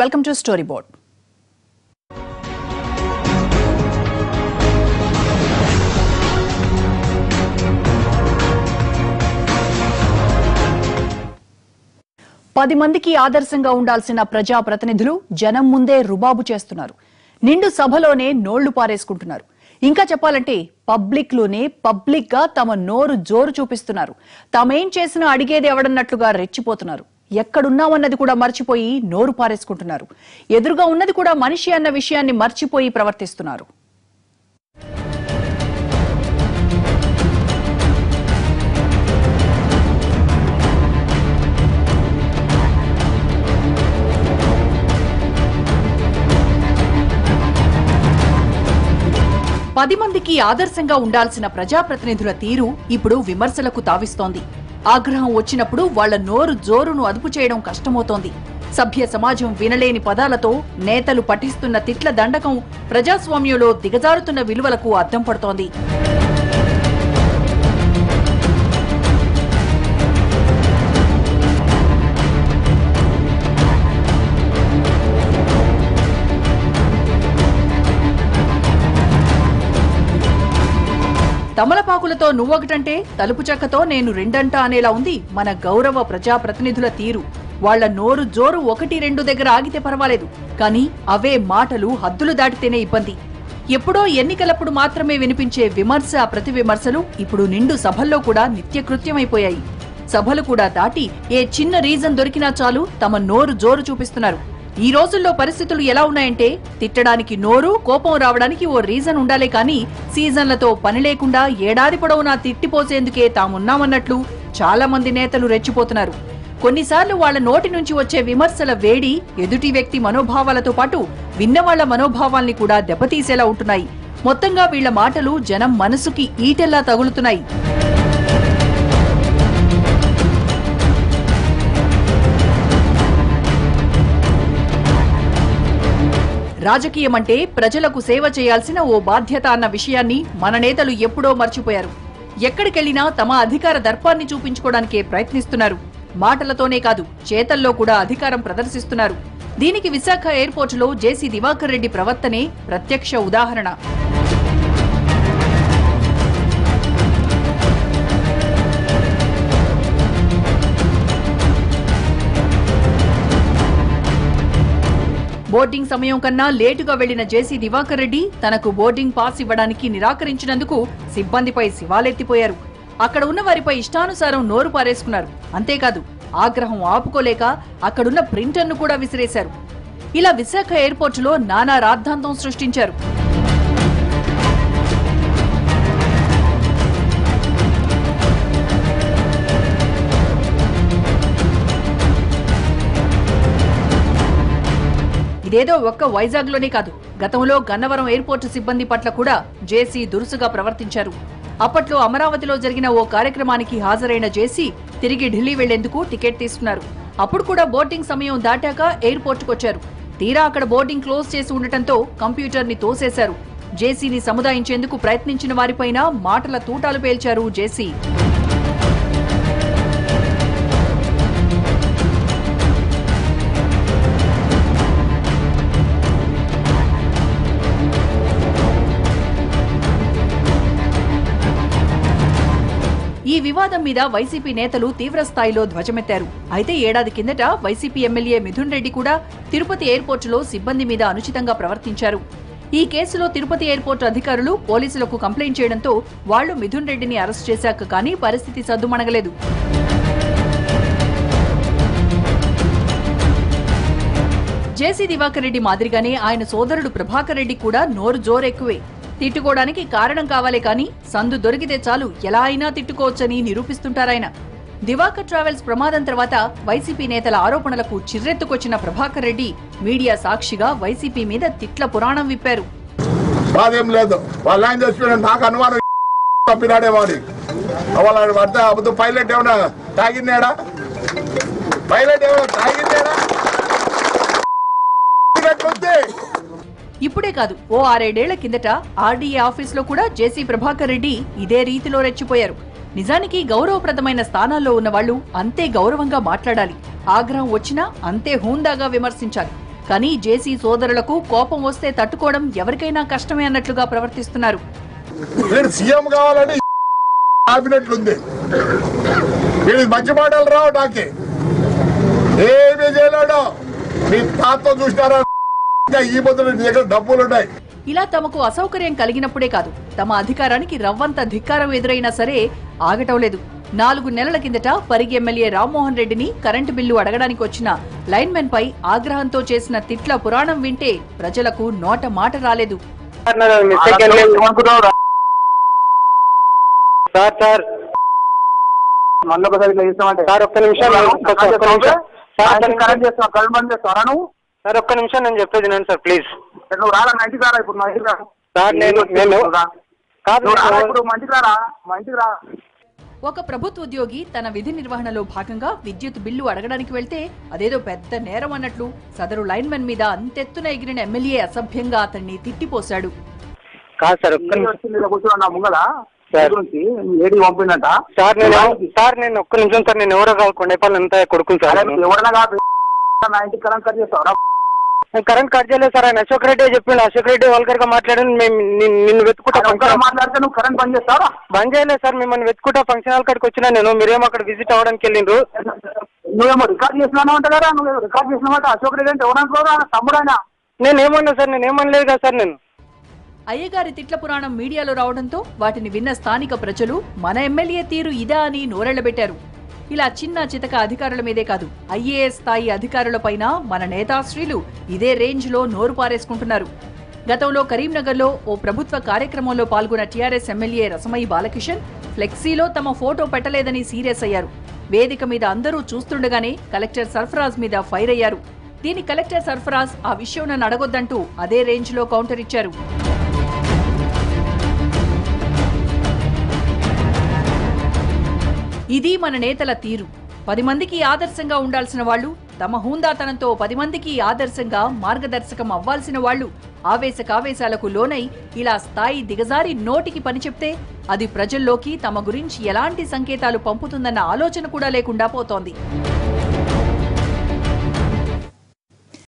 Welcome to story board పది మందికి ఆదర్శంగా ఉండాల్సిన ప్రజా ప్రతినిధులు జనం ముందే రుబాబు చేస్తున్నారు. నిండు సభలోనే నోళ్ళు పారేసుకుంటున్నారు. ఇంకా చెప్పాలంటే పబ్లిక్లోనే పబ్లిక్గా తమ నోరు జోరు చూపిస్తున్నారు. తామేం చేసినా అడిగేది ఎవడన్నట్లుగా రెచ్చిపోతున్నారు. ఎక్కడున్నామన్నది కూడా మర్చిపోయి నోరు పారేసుకుంటున్నారు. ఎదురుగా ఉన్నది కూడా మనిషి అన్న విషయాన్ని మర్చిపోయి ప్రవర్తిస్తున్నారు. పది మందికి ఆదర్శంగా ఉండాల్సిన ప్రజాప్రతినిధుల తీరు ఇప్పుడు విమర్శలకు తావిస్తోంది. ఆగ్రహం వచ్చినప్పుడు వాళ్ళ నోరు జోరును అదుపు చేయడం కష్టమవుతోంది. సభ్య సమాజం వినలేని పదాలతో నేతలు పఠిస్తున్న తిట్ల దండకం ప్రజాస్వామ్యంలో దిగజారుతున్న విలువలకు అద్దం పడుతోంది. తమలపాకులతో నువ్వొకటంటే తలుపు చెక్కతో నేను రెండంట అనేలా ఉంది మన గౌరవ ప్రజాప్రతినిధుల తీరు. వాళ్ళ నోరు జోరు ఒకటి రెండు దగ్గర ఆగితే పర్వాలేదు కానీ అవే మాటలు హద్దులు దాటితేనే ఇబ్బంది. ఎప్పుడో ఎన్నికలప్పుడు మాత్రమే వినిపించే విమర్శ ప్రతి విమర్శలు ఇప్పుడు నిండు సభల్లో కూడా నిత్యకృత్యమైపోయాయి. సభలు కూడా దాటి ఏ చిన్న రీజన్ దొరికినా చాలు తమ నోరు జోరు చూపిస్తున్నారు. ఈ రోజుల్లో పరిస్థితులు ఎలా ఉన్నాయంటే తిట్టడానికి నోరు కోపం రావడానికి ఓ రీజన్ ఉండాలే కానీ సీజన్లతో పని లేకుండా ఏడాది పొడవునా తిట్టిపోసేందుకే తామున్నామన్నట్లు చాలా మంది నేతలు రెచ్చిపోతున్నారు. కొన్నిసార్లు వాళ్ళ నోటి నుంచి వచ్చే విమర్శల వేడి ఎదుటి వ్యక్తి మనోభావాలతో పాటు విన్నవాళ్ళ మనోభావాల్ని కూడా దెబ్బతీసేలా ఉంటున్నాయి. మొత్తంగా వీళ్ళ మాటలు జనం మనసుకి ఈటెల్లా తగులుతున్నాయి. రాజకీయం అంటే ప్రజలకు సేవ చేయాల్సిన ఓ బాధ్యత అన్న విషయాన్ని మన నేతలు ఎప్పుడో మర్చిపోయారు. ఎక్కడికెళ్ళినా తమ అధికార దర్పాన్ని చూపించుకోవడానికే ప్రయత్నిస్తున్నారు. మాటలతోనే కాదు చేతల్లో కూడా అధికారం ప్రదర్శిస్తున్నారు. దీనికి విశాఖ ఎయిర్పోర్టులో జేసీ దివాకర్ రెడ్డి ప్రవర్తనే ప్రత్యక్ష ఉదాహరణ. బోర్డింగ్ సమయం కన్నా లేటుగా వెళ్ళిన జేసీ దివాకర్ రెడ్డి తనకు బోర్డింగ్ పాస్ ఇవ్వడానికి నిరాకరించినందుకు సిబ్బందిపై శివాలెత్తిపోయారు. అక్కడ ఉన్న వారిపై ఇష్టానుసారం నోరు పారేసుకున్నారు. అంతేకాదు ఆగ్రహం ఆపుకోలేక అక్కడున్న ప్రింటర్ను కూడా విసిరేశారు. ఇలా విశాఖ ఎయిర్పోర్టులో నానా రాద్ధాంతం సృష్టించారు. ఇదేదో ఒక్క వైజాగ్లోనే కాదు. గతంలో గన్నవరం ఎయిర్పోర్టు సిబ్బంది పట్ల కూడా జేసీ దురుసుగా ప్రవర్తించారు. అప్పట్లో అమరావతిలో జరిగిన ఓ కార్యక్రమానికి హాజరైన జేసీ తిరిగి ఢిల్లీ వెళ్ళేందుకు టికెట్ తీసుకున్నారు. అప్పుడు కూడా బోర్డింగ్ సమయం దాటాక ఎయిర్పోర్టుకొచ్చారు. తీరా అక్కడ బోర్డింగ్ క్లోజ్ చేసి ఉండటంతో కంప్యూటర్ని తోసేశారు. జేసీని సముదాయించేందుకు ప్రయత్నించిన వారిపైన మాటల తూటాలు పేల్చారు జేసీ. మీద వైసీపీ నేతలు తీవ్రస్థాయిలో ధ్వజమెత్తారు. అయితే ఏడాది కిందట వైసీపీ ఎమ్మెల్యే మిథున్ రెడ్డి కూడా తిరుపతి ఎయిర్పోర్టులో సిబ్బంది మీద అనుచితంగా ప్రవర్తించారు. ఈ కేసులో తిరుపతి ఎయిర్పోర్టు అధికారులు పోలీసులకు కంప్లైంట్ చేయడంతో వాళ్ళు మిథున్ రెడ్డిని అరెస్ట్ చేశాక కానీ పరిస్థితి సద్దుమణగలేదు. జేసీ దివాకర్ రెడ్డి మాదిరిగానే ఆయన సోదరుడు ప్రభాకర్ రెడ్డి కూడా నోరు జోరెక్కువే. తిట్టుకోవడానికి కారణం కావాలే కానీ సందు దొరికితే చాలు. ఎలా అయినా తిట్టుకోవచ్చని నిరూపిస్తుంటారాయన. దివాకర్ ట్రావెల్స్ ప్రమాదం తర్వాత వైసీపీ నేతల ఆరోపణలకు చిర్రెత్తుకొచ్చిన ప్రభాకర్ రెడ్డి మీడియా సాక్షిగా వైసీపీ మీద తిట్ల పురాణం విప్పారు. బాధేం లేదు. వాళ్ళ ఆయన చచ్చిపోయిన నాకు అనుమానం పంపినాడే వాడి. వాళ్ళ పడితే పైలట్ ఏమైనా తాగిందేడా? పైలట్ ఏమైనా తాగిందేడా? ఇప్పుడే కాదు ఓ ఆరేడేళ్ళ కిందట ఆర్డీఏ ఆఫీసులో కూడా జేసీ ప్రభాకర్ రెడ్డి ఇదే రీతిలో రెచ్చిపోయారు. నిజానికి గౌరవప్రదమైన స్థానాల్లో ఉన్న వాళ్ళు అంతే గౌరవంగా మాట్లాడాలి. ఆగ్రహం వచ్చినా అంతే హూందాగా విమర్శించాలి. కానీ జేసీ సోదరులకు కోపం వస్తే తట్టుకోవడం ఎవరికైనా కష్టమే అన్నట్లుగా ప్రవర్తిస్తున్నారు. సీఎం కావాలని ఆపినట్లుంది మంచి మాటలు రావు నాకే ఏమీ చేయలేడు. మీ తాత చూసినారా ఈ బదులు నీ దగ్గర డబ్బులు ఉన్నాయి. ఇలా తమకు అసౌకర్యం కలిగినప్పుడే కాదు. తమ అధికారానికి రవ్వంత ధిక్కారం ఎదురైనా సరే ఆగటం లేదు. నాలుగు నెలల కిందట పరిగి ఎమ్మెల్యే రామ్మోహన్ రెడ్డిని కరెంటు బిల్లు అడగడానికి వచ్చిన లైన్మెన్ పై ఆగ్రహంతో చేసిన తిట్ల పురాణం వింటే ప్రజలకు నోట మాట రాలేదు. మిస్టేక్ ఏం లేదు సార్ సార్. మళ్ళీ ఒకసారి ఇట్లా చేస్తామంటే. సార్ ఒక్క నిమిషం. ఒక్క ఒక్క నిమిషం. సార్ ఒక్క కరెంట్ నిమిషం చేస్తావు కరెంట్ బంద్ చేస్తావరా నువ్వు సార్ ఒక్క నిమిషం నేను చెప్పేది వినండి సార్ ప్లీజ్. నువ్వు రాలా రారా ఇప్పుడు రా సార్ నేను నేను కాదు నువ్వు రారా నేను- ఇప్పుడు రారా? రా ఒక ప్రభుత్వ ఉద్యోగి తన విధి నిర్వహణలో భాగంగా విద్యుత్ బిల్లు అడగడానికి వెళ్తే అదేదో పెద్ద నేరం అన్నట్లు సదరు లైన్మెన్ మీద అంతెత్తున ఎగిరిన ఎమ్మెల్యే అసభ్యంగా అతన్ని తిట్టిపోశాడు. కాదు సార్ ఒక్క కూర్చున్నా ముంగల? సార్. పంపిందంట. నేను సార్ నేను ఒక్క నిమిషం సార్ నేను ఎవరో కాదు సార్ నేను. కాదు నా ఇంటికి నేను కరెంట్ కట్ చేయలేదు సార్. ఆయన అశోక్ రెడ్డి చెప్పిండు అశోక్ రెడ్డి వల్గర్గా మాట్లాడాను మేము నిన్ను నిన్ను వెతుకుంటా ఫంక్షన్ మాట్లాడితే నువ్వు కరెంట్ బంద్ చేస్తావరా బంద్ చేయలేదు సార్. మిమ్మల్ని వెతుకుంటా ఫంక్షన్ హాల్ కాడికి వచ్చినా నేను. మీరేమో అక్కడ విజిట్ అవ్వడానికి వెళ్ళిండ్రు? నువ్వేమో రికార్డ్ చేసినావు అంట కదా. నువ్వు రికార్డ్ చేసినావంట అశోక్ రెడ్డి అంటే ఎవరనుకోరా తమ్ముడు ఆయన నేను ఏమన్నా సార్? నేను ఏమనలేదు కదా సార్ నేను. అయ్యగారి తిట్ల పురాణం మీడియాలో రావడంతో వాటిని విన్న స్థానిక ప్రజలు మన ఎమ్మెల్యే తీరు ఇదా అని నోరెళ్ళబెట్టారు ఇలా చిన్న చితక అధికారుల మీదే కాదు ఐఏఎస్ స్థాయి అధికారులపైన మన నేతాశ్రీలు ఇదే రేంజ్లో నోరు పారేసుకుంటున్నారు. గతంలో కరీంనగర్లో ఓ ప్రభుత్వ కార్యక్రమంలో పాల్గొన్న టీఆర్ఎస్ ఎమ్మెల్యే రసమయి బాలకిషన్ ఫ్లెక్సీలో తమ ఫోటో పెట్టలేదని సీరియస్ అయ్యారు. వేదిక మీద అందరూ చూస్తుండగానే కలెక్టర్ సర్ఫరాజ్ మీద ఫైర్ అయ్యారు. దీని కలెక్టర్ సర్ఫరాజ్ ఆ విషయం నన్ను అడగొద్దంటూ అదే రేంజ్లో కౌంటర్ ఇచ్చారు. ఇది మన నేతల తీరు. పది మందికి ఆదర్శంగా ఉండాల్సిన వాళ్ళు తమ హూందాతనంతో పది మందికి ఆదర్శంగా మార్గదర్శకం అవ్వాల్సిన వాళ్ళు ఆవేశకావేశాలకు లోనై ఇలా స్థాయి దిగజారి నోటికి పని చెప్తే అది ప్రజల్లోకి తమ గురించి ఎలాంటి సంకేతాలు పంపుతుందన్న ఆలోచన కూడా లేకుండా పోతోంది.